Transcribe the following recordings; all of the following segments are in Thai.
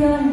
Yeah.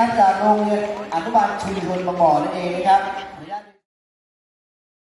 นะครับจากโรงเรียนอนุบาลชุมชนบางบ่อนั่นเองนะครับ